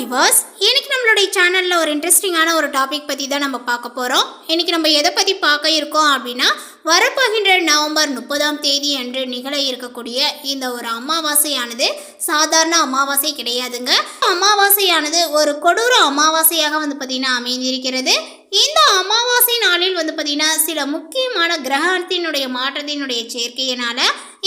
Viewers இன்னைக்கு நம்மளுடைய சேனலில் ஒரு இன்ட்ரெஸ்டிங்கான ஒரு டாபிக் பற்றி தான் நம்ம பார்க்க போகிறோம் இன்னைக்கு நம்ம எதை பற்றி பார்க்க இருக்கோம் அப்படின்னா வரப்போகின்ற நவம்பர் முப்பதாம் தேதி அன்று நிகழ இருக்கக்கூடிய இந்த ஒரு அமாவாசையானது சாதாரண அமாவாசை கிடையாதுங்க. அமாவாசையானது ஒரு கொடூர அமாவாசையாக வந்து பார்த்திங்கன்னா அமைந்திருக்கிறது. இந்த அமாவாசை நாளில் வந்து பார்த்திங்கன்னா சில முக்கியமான கிரகத்தினுடைய மாற்றத்தினுடைய சேர்க்கையினால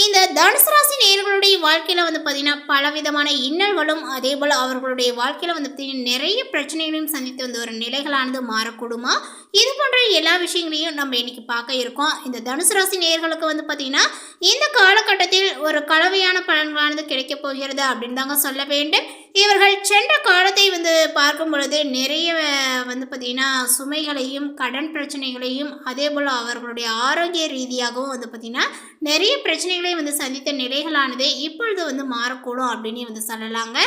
இந்த தனுசு ராசி நேர்களுடைய வாழ்க்கையில் வந்து பார்த்திங்கன்னா பலவிதமான இன்னல்களும் அதே போல் அவர்களுடைய வாழ்க்கையில் வந்து பார்த்திங்கன்னா நிறைய பிரச்சனைகளையும் சந்தித்து வந்த ஒரு நிலைகளானது மாறக்கூடுமா? இது போன்ற எல்லா விஷயங்களையும் நம்ம இன்னைக்கு பார்க்க இருக்கோம். இந்த தனுசு ராசி நேர்களுக்கு வந்து பார்த்திங்கன்னா இந்த காலகட்டத்தில் ஒரு கலவையான பலன்களானது கிடைக்கப் போகிறது அப்படின்னு தாங்க சொல்ல வேண்டும். இவர்கள் சென்ற காலத்தை வந்து பார்க்கும் பொழுது நிறைய வந்து பார்த்திங்கன்னா சுமைகளையும் கடன் பிரச்சனைகளையும் அதே போல் அவர்களுடைய ஆரோக்கிய ரீதியாகவும் வந்து பார்த்திங்கன்னா நிறைய பிரச்சனைகளை வந்து சந்தித்த நிலைகளானது இப்பொழுது வந்து மாறக்கூடும் அப்படின்னு வந்து சொல்லலாங்க.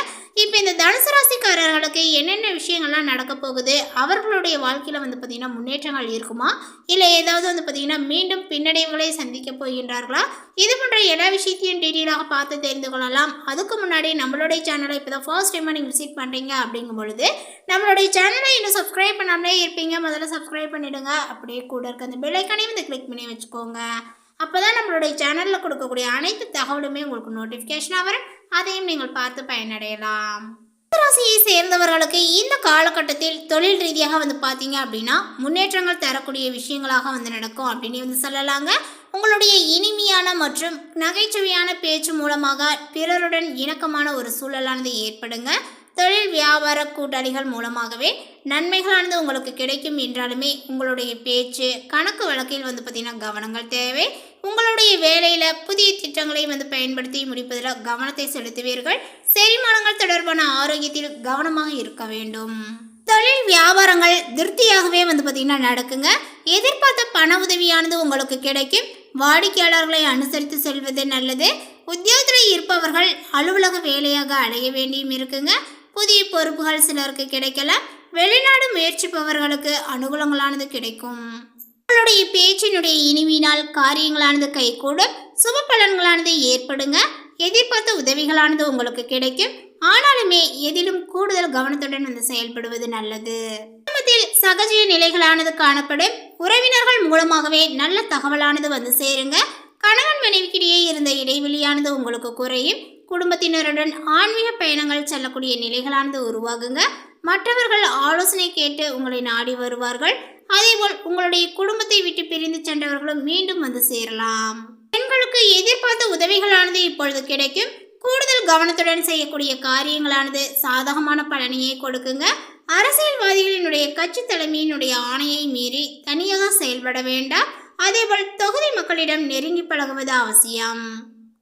இப்போ இந்த தனுசு ராசிக்காரர்களுக்கு என்னென்ன விஷயங்கள்லாம் நடக்க போகுது? அவர்களுடைய வாழ்க்கையில் வந்து பார்த்திங்கன்னா முன்னேற்றங்கள் இருக்குமா? இல்லை ஏதாவது வந்து பார்த்திங்கன்னா மீண்டும் பின்னடைவுகளை சந்திக்க போகின்றார்களா? இது போன்ற எல்லா விஷயத்தையும் டீட்டெயிலாக பார்த்து தெரிந்து கொள்ளலாம். அதுக்கு முன்னாடி நம்மளுடைய சேனலை இப்போ தான் ஃபர்ஸ்ட் டைமாக நீங்கள் விசிட் பண்ணுறீங்க அப்படிங்கும் பொழுது நம்மளுடைய சேனலை இன்னும் சப்ஸ்கிரைப் பண்ணாமலே இருப்பீங்க. முதல்ல சப்ஸ்கிரைப் பண்ணிவிடுங்க அப்படியே கூட இருக்க அந்த பெல்லைக்கானையும் வந்து கிளிக் பண்ணி வச்சுக்கோங்க. அப்போ தான் நம்மளுடைய சேனலில் கொடுக்கக்கூடிய அனைத்து தகவலுமே உங்களுக்கு நோட்டிஃபிகேஷனாக வரும். அதையும் நீங்கள் பார்த்து பயனடையலாம். ராசியை சேர்ந்தவர்களுக்கு இந்த காலகட்டத்தில் தொழில் ரீதியாக வந்து பார்த்தீங்க அப்படின்னா முன்னேற்றங்கள் தரக்கூடிய விஷயங்களாக வந்து நடக்கும் அப்படின்னு வந்து சொல்லலாங்க. உங்களுடைய இனிமையான மற்றும் நகைச்சுவையான பேச்சு மூலமாக பிறருடன் இணக்கமான ஒரு சூழலானது ஏற்படுங்க. தொழில் வியாபார கூட்டாளிகள் மூலமாகவே நன்மைகளானது உங்களுக்கு கிடைக்கும் என்றாலுமே உங்களுடைய பேச்சு கணக்கு வழக்கில் வந்து பார்த்திங்கன்னா கவனங்கள் தேவை. உங்களுடைய வேலையில் புதிய திட்டங்களை வந்து பயன்படுத்தி முடிப்பதில் கவனத்தை செலுத்துவீர்கள். செரிமானங்கள் தொடர்பான ஆரோக்கியத்தில் கவனமாக இருக்க வேண்டும். தொழில் வியாபாரங்கள் திருப்தியாகவே வந்து பார்த்திங்கன்னா நடக்குங்க. எதிர்பார்த்த பண உதவியானது உங்களுக்கு கிடைக்கும். வாடிக்கையாளர்களை அனுசரித்து செல்வது நல்லது. உத்தியோகத்தில் இருப்பவர்கள் அலுவலக வேலையாக அடைய வேண்டியும் இருக்குங்க. புதிய பொறுப்புகள் சிலருக்கு கிடைக்கலாம். வெளிநாடு முயற்சிப்பவர்களுக்கு அனுகூலங்களானது கிடைக்கும். உங்களுடைய பேச்சினுடைய இனிமையினால் காரியங்களானது கைகூடும். சுப பலன்களானது ஏற்படுங்க. எதிர்பார்த்த உதவிகளானது உங்களுக்கு கிடைக்கும். ஆனாலுமே எதிலும் கூடுதல் கவனத்துடன் வந்து செயல்படுவது நல்லது. குடும்பத்தில் சகஜ நிலைகளானது காணப்படும். உறவினர்கள் மூலமாகவே நல்ல தகவலானது வந்து சேருங்க. கணவன் மனைவிக்கிடையே இருந்த இடைவெளியானது உங்களுக்கு குறையும். குடும்பத்தினருடன் ஆன்மீக பயணங்கள் செல்லக்கூடிய நிலைகளானது உருவாகுங்க. மற்றவர்கள் ஆலோசனை கேட்டு உங்களை நாடி வருவார்கள். அதேபோல் உங்களுடைய குடும்பத்தை விட்டு பிரிந்து சென்றவர்களும் மீண்டும் வந்து சேரலாம். பெண்களுக்கு எதிர்பார்த்த உதவிகளானது இப்பொழுது கிடைக்கும். கூடுதல் கவனத்துடன் செய்யக்கூடிய காரியங்களானது சாதகமான பலனையே கொடுக்குங்க. அரசியல்வாதிகளினுடைய கட்சி தலைமையினுடைய ஆணையை மீறி தனியாக செயல்பட வேண்டாம். அதேபோல் தொகுதி மக்களிடம் நெருங்கி பழகுவது அவசியம்.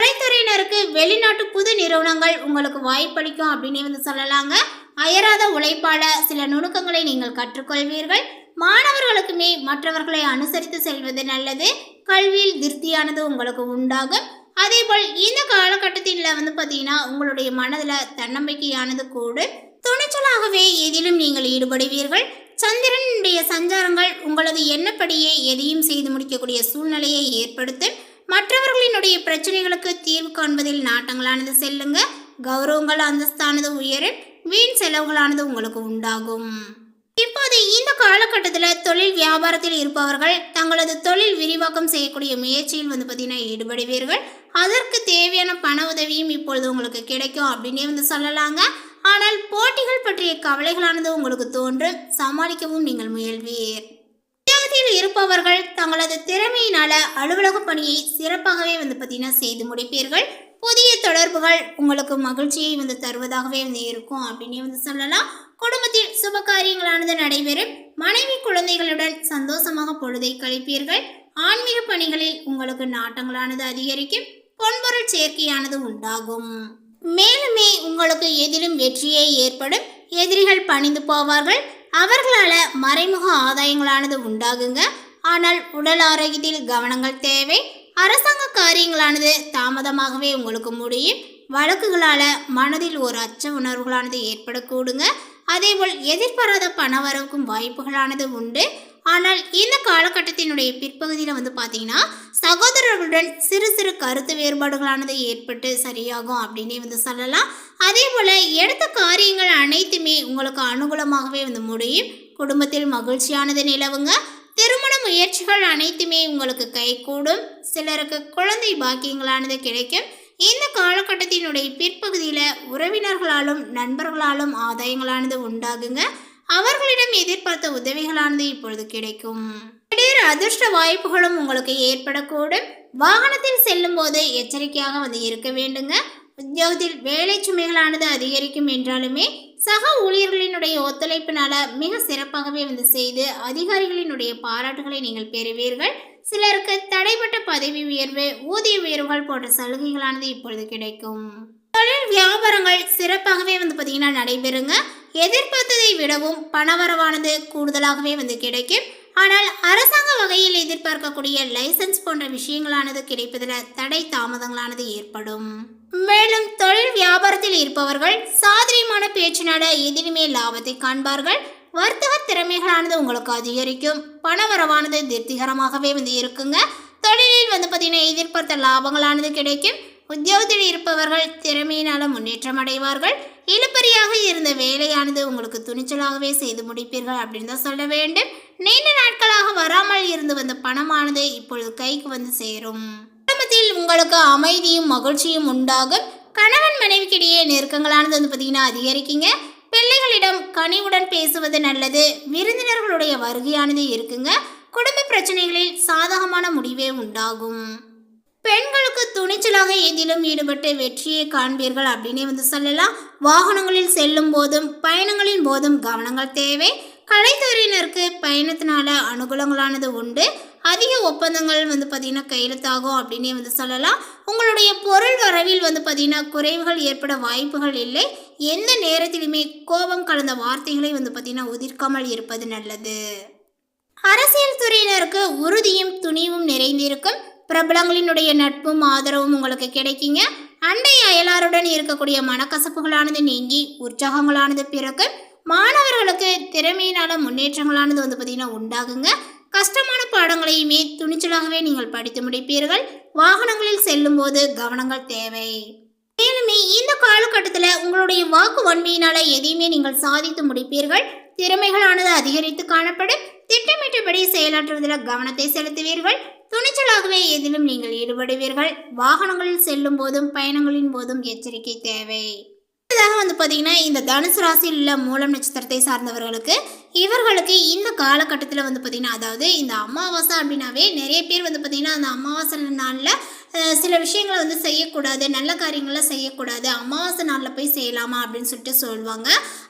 கலைத்துறையினருக்கு வெளிநாட்டு புது நிறுவனங்கள் உங்களுக்கு வாய்ப்பளிக்கும் அப்படின்னு வந்து சொல்லலாங்க. அயராத உழைப்பால சில நுணுக்கங்களை நீங்கள் கற்றுக்கொள்வீர்கள். மாணவர்களுக்குமே மற்றவர்களை அனுசரித்து செல்வது நல்லது. கல்வியில் திருப்தியானது உங்களுக்கு உண்டாகும். அதேபோல் இந்த காலகட்டத்தில் வந்து பார்த்தீங்கன்னா உங்களுடைய மனதில் தன்னம்பிக்கையானது கூடும். துணிச்சலாகவே எதிலும் நீங்கள் ஈடுபடுவீர்கள். சந்திரனுடைய சஞ்சாரங்கள் உங்களது எண்ணப்படியே எதையும் செய்து முடிக்கக்கூடிய சூழ்நிலையை ஏற்படுத்தும். மற்றவர்களினுடைய பிரச்சனைகளுக்கு தீர்வு காண்பதில் நாட்டங்களானது செல்லுங்க. கௌரவங்கள் அந்தஸ்தானது உயரும். வீண் செலவுகளானது உங்களுக்கு உண்டாகும். இப்போது இந்த காலகட்டத்தில் தொழில் வியாபாரத்தில் இருப்பவர்கள் தங்களது தொழில் விரிவாக்கம் செய்யக்கூடிய முயற்சியில் வந்து பார்த்தீங்கன்னா ஈடுபடுவீர்கள். அதற்கு தேவையான பண உதவியும் இப்பொழுது உங்களுக்கு கிடைக்கும் அப்படின்னே வந்து சொல்லலாங்க. ஆனால் போட்டிகள் பற்றிய கவலைகளானது உங்களுக்கு தோன்றும் சமாளிக்கவும் நீங்கள் முயல்வீர். உத்தியோகத்தில் இருப்பவர்கள் தங்களது திறமையினால அலுவலக பணியை சிறப்பாகவே வந்து பார்த்தீங்கன்னா செய்து முடிப்பீர்கள். புதிய தொடர்புகள் உங்களுக்கு மகிழ்ச்சியை வந்து தருவதாகவே வந்து இருக்கும் அப்படின்னு வந்து சொல்லலாம். குடும்பத்தில் சுப காரியங்களானது நடைபெறும். மனைவி குழந்தைகளுடன் சந்தோஷமாக பொழுதை கழிப்பீர்கள். ஆன்மீக பணிகளில் உங்களுக்கு நாட்டங்களானது அதிகரிக்கும். பொன்பொருள் சேர்க்கையானது உண்டாகும். மேலுமே உங்களுக்கு எதிலும் வெற்றியே ஏற்படும். எதிரிகள் பணிந்து போவார்கள். அவர்களால் மறைமுக ஆதாயங்களானது உண்டாகுங்க. ஆனால் உடல் ஆரோக்கியத்தில் கவனங்கள் தேவை. அரசாங்க காரியங்களானது தாமதமாகவே உங்களுக்கு முடியும். வழக்குகளால் மனதில் ஒரு அச்ச உணர்வுகளானது ஏற்படக்கூடுங்க. அதேபோல் எதிர்பாராத பண வரவுக்கும் வாய்ப்புகளானது உண்டு. ஆனால் இந்த காலகட்டத்தினுடைய பிற்பகுதியில் வந்து பார்த்தீங்கன்னா சகோதரர்களுடன் சிறு சிறு கருத்து வேறுபாடுகளானது ஏற்பட்டு சரியாகும் அப்படின்னே வந்து சொல்லலாம். அதே போல் எடுத்த காரியங்கள் அனைத்துமே உங்களுக்கு அனுகூலமாகவே வந்து முடியும். குடும்பத்தில் மகிழ்ச்சியானது நிலவுங்க. திருமண முயற்சிகள் அனைத்துமே உங்களுக்கு கைகூடும். சிலருக்கு குழந்தை பாக்கியங்களானது கிடைக்கும். இந்த காலகட்டத்தினுடைய பிற்பகுதியில் உறவினர்களாலும் நண்பர்களாலும் ஆதாயங்களானது உண்டாகுங்க. அவர்களிடம் எதிர்பார்த்த உதவிகளானது இப்பொழுது கிடைக்கும். திடீர் அதிர்ஷ்ட வாய்ப்புகளும் உங்களுக்கு ஏற்படக்கூடும். வாகனத்தில் செல்லும் போது எச்சரிக்கையாக வந்து இருக்க வேண்டுங்க. உத்தியோகத்தில் வேலை சுமைகளானது அதிகரிக்கும் என்றாலுமே சக ஊழியர்களினுடைய ஒத்துழைப்பினால மிக சிறப்பாகவே வந்து செய்து அதிகாரிகளினுடைய பாராட்டுகளை நீங்கள் பெறுவீர்கள். சிலருக்கு தடைப்பட்ட பதவி உயர்வு ஊதிய உயர்வுகள் போன்ற சலுகைகளானது இப்பொழுது கிடைக்கும். தொழில் வியாபாரங்கள் சிறப்பாகவே வந்து பார்த்தீங்கன்னா நடைபெறுங்க. எதிர்பார்த்ததை விடவும் பணவரவானது கூடுதலாகவே வந்து கிடைக்கும். ஆனால் அரசாங்க வகையில் எதிர்பார்க்கக்கூடிய லைசன்ஸ் போன்ற விஷயங்களானது கிடைப்பதில் தடை தாமதங்களானது ஏற்படும். மேலும் தொழில் வியாபாரத்தில் இருப்பவர்கள் சாதனையான பேச்சினால எதிலுமே லாபத்தை காண்பார்கள். வர்த்தக திறமைகளானது உங்களுக்கு அதிகரிக்கும். பணவரவானது திருப்திகரமாகவே வந்து இருக்குங்க. தொழிலில் வந்து பார்த்தீங்கன்னா எதிர்பார்த்த லாபங்களானது கிடைக்கும். உத்தியோகத்தில் இருப்பவர்கள் திறமையினால முன்னேற்றம் அடைவார்கள். இழுபறியாக இருந்த வேலையானது உங்களுக்கு துணிச்சலாகவே செய்து முடிப்பீர்கள் அப்படின்னு தான் சொல்ல வேண்டும். நீண்ட நாட்களாக வராமல் இருந்து வந்த பணமானது இப்பொழுது கைக்கு வந்து சேரும். குடும்பத்தில் உங்களுக்கு அமைதியும் மகிழ்ச்சியும் உண்டாகும். கணவன் மனைவிக்கிடையே நெருக்கங்களானது வந்து பார்த்தீங்கன்னா அதிகரிக்குங்க. பிள்ளைகளிடம் கனிவுடன் பேசுவது நல்லது. விருந்தினர்களுடைய வருகையானது இருக்குங்க. குடும்ப பிரச்சனைகளில் சாதகமான முடிவே உண்டாகும். பெண்களுக்கு துணிச்சலாக எதிலும் ஈடுபட்டு வெற்றியை காண்பீர்கள் அப்படின்னே வந்து சொல்லலாம். வாகனங்களில் செல்லும் போதும் பயணங்களின் போதும் கவனங்கள் தேவை. கலைத்துறையினருக்கு பயணத்தினால அனுகூலங்களானது உண்டு. அதிக ஒப்பந்தங்கள் வந்து பார்த்திங்கன்னா கையெழுத்தாகும் அப்படின்னே வந்து சொல்லலாம். உங்களுடைய பொருள் வரவில் வந்து பார்த்திங்கன்னா குறைவுகள் ஏற்பட வாய்ப்புகள் இல்லை. எந்த நேரத்திலுமே கோபம் கலந்த வார்த்தைகளை வந்து பார்த்திங்கன்னா உதிர்க்காமல் இருப்பது நல்லது. அரசியல் துறையினருக்கு உறுதியும் துணிவும் நிறைந்திருக்கும். பிரபலங்களினுடைய நட்பும் ஆதரவும் உங்களுக்கு கிடைக்குங்க. அண்டை அயலாருடன் இருக்கக்கூடிய மனக்கசப்புகளானது நீங்கி உற்சாகங்களானது பிறகு மாணவர்களுக்கு திறமையினால முன்னேற்றங்களானது வந்து பார்த்திங்கன்னா உண்டாகுங்க. கஷ்டமான பாடங்களையுமே துணிச்சலாகவே நீங்கள் படித்து முடிப்பீர்கள். வாகனங்களில் செல்லும் போது கவனங்கள் தேவை. மேலுமே இந்த காலகட்டத்தில் உங்களுடைய வாக்கு வன்மையினால எதையுமே நீங்கள் சாதித்து முடிப்பீர்கள். திறமைகளானது அதிகரித்து காணப்படும். திட்டமிட்டபடி செயலாற்றுவதில் கவனத்தை செலுத்துவீர்கள். துணிச்சலாகவே எதிலும் நீங்கள் ஈடுபடுவீர்கள். வாகனங்களில் செல்லும் போதும் பயணங்களின் போதும் எச்சரிக்கை தேவை. அடுத்ததாக வந்து பார்த்தீங்கன்னா இந்த தனுசு ராசியில் உள்ள மூலம் நட்சத்திரத்தை சார்ந்தவர்களுக்கு இவர்களுக்கு இந்த காலகட்டத்தில் வந்து பார்த்தீங்கன்னா அதாவது இந்த அமாவாசை அப்படின்னாவே நிறைய பேர் வந்து பார்த்தீங்கன்னா அந்த அமாவாசை நாளில் சில விஷயங்களை வந்து செய்யக்கூடாது நல்ல காரியங்களை செய்யக்கூடாது. அமாவாசை நாளில் போய் செய்யலாமா அப்படின்னு சொல்லிட்டு சொல்லுவாங்க.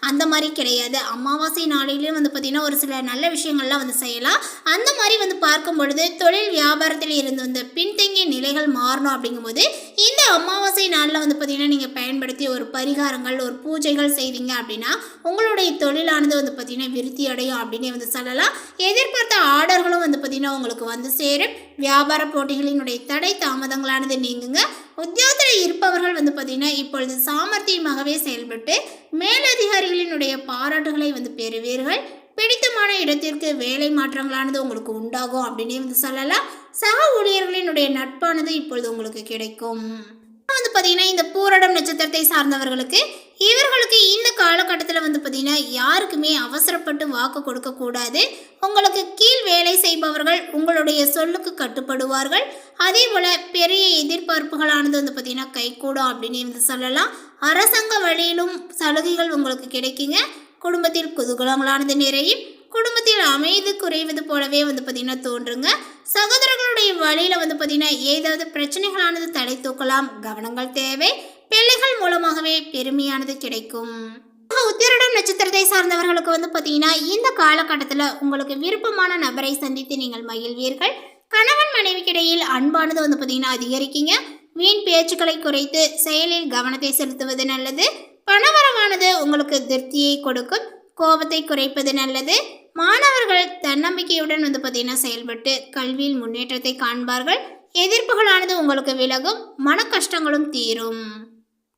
அந்த மாதிரி கிடையாது. அமாவாசை நாளிலையும் வந்து பார்த்திங்கன்னா ஒரு சில நல்ல விஷயங்கள்லாம் வந்து செய்யலாம். அந்த மாதிரி வந்து பார்க்கும் பொழுது தொழில் வியாபாரத்தில் இருந்து வந்த பின்தங்கிய நிலைகள் மாறணும் அப்படிங்கும்போது இந்த அமாவாசை நாளில் வந்து பார்த்திங்கன்னா நீங்கள் பயன்படுத்தி ஒரு பரிகாரங்கள் ஒரு பூஜைகள் செய்தீங்க அப்படின்னா உங்களுடைய தொழிலானது வந்து பார்த்திங்கன்னா விருத்தி அடையும் அப்படின்னு வந்து சொல்லலாம். எதிர்பார்த்த ஆர்டர்களும் வந்து பார்த்திங்கன்னா உங்களுக்கு வந்து சேரும். வியாபார போட்டிகளினுடைய தடை தாமதங்களானது நீங்குங்க. உத்தியோகத்தில் இருப்பவர்கள் வந்து பார்த்திங்கன்னா இப்பொழுது சாமர்த்தியமாகவே செயல்பட்டு மேலதிகாரிகளினுடைய பாராட்டுகளை வந்து பெறுவீர்கள். பிடித்தமான இடத்திற்கு வேலை மாற்றங்களானது உங்களுக்கு உண்டாகும் அப்படின்னே வந்து சொல்லலாம். சக ஊழியர்களினுடைய நட்பானது இப்பொழுது உங்களுக்கு கிடைக்கும். வந்து பார்த்தீங்கன்னா இந்த பூரடம் நட்சத்திரத்தை சார்ந்தவர்களுக்கு இவர்களுக்கு இந்த காலகட்டத்தில் வந்து பார்த்தீங்கன்னா யாருக்குமே அவசரப்பட்டு வாக்கு கொடுக்கக்கூடாது உங்களுக்கு கீழ் வேலை செய்பவர்கள் உங்களுடைய சொல்லுக்கு கட்டுப்படுவார்கள். அதே போல் பெரிய எதிர்பார்ப்புகளானது வந்து பார்த்தீங்கன்னா கைகூடும் அப்படின்னு வந்து சொல்லலாம். அரசாங்க வழியிலும் சலுகைகள் உங்களுக்கு கிடைக்குங்க. குடும்பத்தில் குதூகலங்களானது நிறையும். குடும்பத்தில் அமைதி குறைவது போலவே வந்து பார்த்திங்கன்னா தோன்றுங்க. சகோதரர்களுடைய வழியில் வந்து பார்த்திங்கன்னா ஏதாவது பிரச்சனைகளானது தலை தூக்கலாம். கவனங்கள் தேவை. பிள்ளைகள் மூலமாகவே பெருமையானது கிடைக்கும். உத்திரடம் நட்சத்திரத்தை சார்ந்தவர்களுக்கு வந்து பார்த்தீங்கன்னா இந்த காலகட்டத்தில் உங்களுக்கு விருப்பமான நபரை சந்தித்து நீங்கள் மகிழ்வீர்கள். கணவன் மனைவிக்கிடையில் அன்பானது வந்து பார்த்தீங்கன்னா அதிகரிக்கீங்க. வீண் பேச்சுக்களை குறைத்து செயலில் கவனத்தை செலுத்துவது நல்லது. பணவரவானது உங்களுக்கு திருப்தியை கொடுக்கும். கோபத்தை குறைப்பது நல்லது. மாணவர்கள் தன்னம்பிக்கையுடன் வந்து பார்த்தீங்கன்னா செயல்பட்டு கல்வியில் முன்னேற்றத்தை காண்பார்கள். எதிர்ப்புகளானது உங்களுக்கு விலகும். மன கஷ்டங்களும் தீரும்.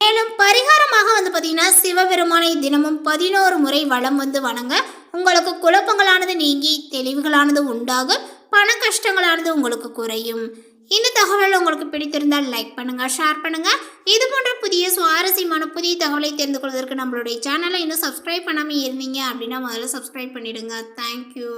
மேலும் பரிகாரமாக வந்து பார்த்தீங்கன்னா சிவபெருமானை தினமும் பதினோரு முறை வளம் வந்து வணங்க உங்களுக்கு குழப்பங்களானது நீங்கி தெளிவுகளானது உண்டாகும் பண கஷ்டங்களானது உங்களுக்கு குறையும். இந்த தகவல் உங்களுக்கு பிடித்திருந்தால் லைக் பண்ணுங்க ஷேர் பண்ணுங்க. இது போன்ற புதிய சுவாரஸ்யமான புதிய தகவலை தெரிந்து கொள்வதற்கு நம்மளுடைய சேனலை இன்னும் சப்ஸ்கிரைப் பண்ணாமல் இருந்தீங்க அப்படின்னா முதல்ல சப்ஸ்கிரைப் பண்ணிடுங்க. தேங்க்யூ